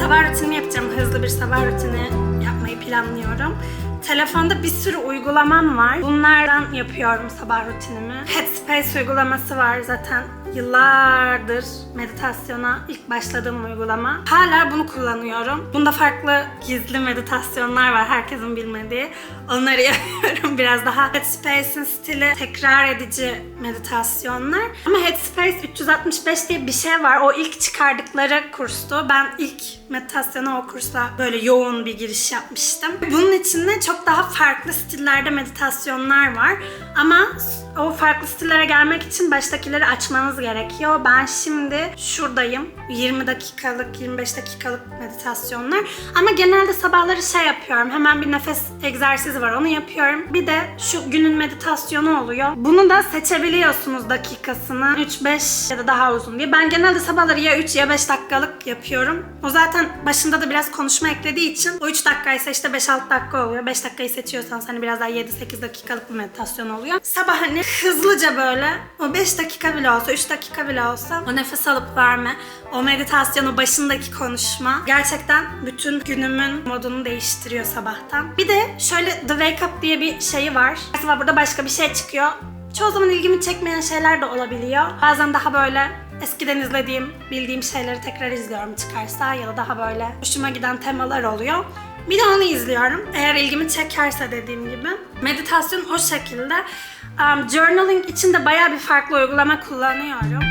sabah rutini yapmayı planlıyorum. Telefonda bir sürü uygulamam var. Bunlardan yapıyorum sabah rutinimi. Headspace uygulaması var zaten yıllardır meditasyona ilk başladığım uygulama. Hala bunu kullanıyorum. Bunda farklı gizli meditasyonlar var herkesin bilmediği. Onları yapıyorum. Biraz daha Headspace'in stili tekrar edici meditasyonlar. Ama Headspace 365 diye bir şey var. O ilk çıkardıkları kurstu. Ben ilk meditasyona o kursla böyle yoğun bir giriş yapmıştım. Bunun içinde çok daha farklı stillerde meditasyonlar var. Ama o farklı stillere gelmek için baştakileri açmanız gerekiyor. Ben şimdi şuradayım. 20 dakikalık, 25 dakikalık meditasyonlar. Ama genelde sabahları şey yapıyorum. Hemen bir nefes egzersizi var. Onu yapıyorum. Bir de şu günün meditasyonu oluyor. Bunu da seçebiliyorsunuz dakikasını. 3-5 ya da daha uzun diye. Ben genelde sabahları ya 3 ya 5 dakikalık yapıyorum. O zaten başında da biraz konuşma eklediği için o 3 dakikaysa işte 5-6 dakika oluyor. 5 dakikayı seçiyorsanız hani biraz daha 7-8 dakikalık bir meditasyon oluyor. Sabah hani hızlıca böyle o 5 dakika bile olsa 3 dakika bile olsa o nefes alıp verme, o meditasyonu başındaki konuşma gerçekten bütün günümün modunu değiştiriyor sabahtan. Bir de şöyle The Wake Up diye bir şeyi var. Mesela burada başka bir şey çıkıyor. Çoğu zaman ilgimi çekmeyen şeyler de olabiliyor. Bazen daha böyle eskiden izlediğim, bildiğim şeyleri tekrar izliyorum çıkarsa ya da daha böyle hoşuma giden temalar oluyor. Bir de onu izliyorum. Eğer ilgimi çekerse dediğim gibi. Meditasyon o şekilde. Um, journaling için de bayağı bir farklı uygulama kullanıyorum.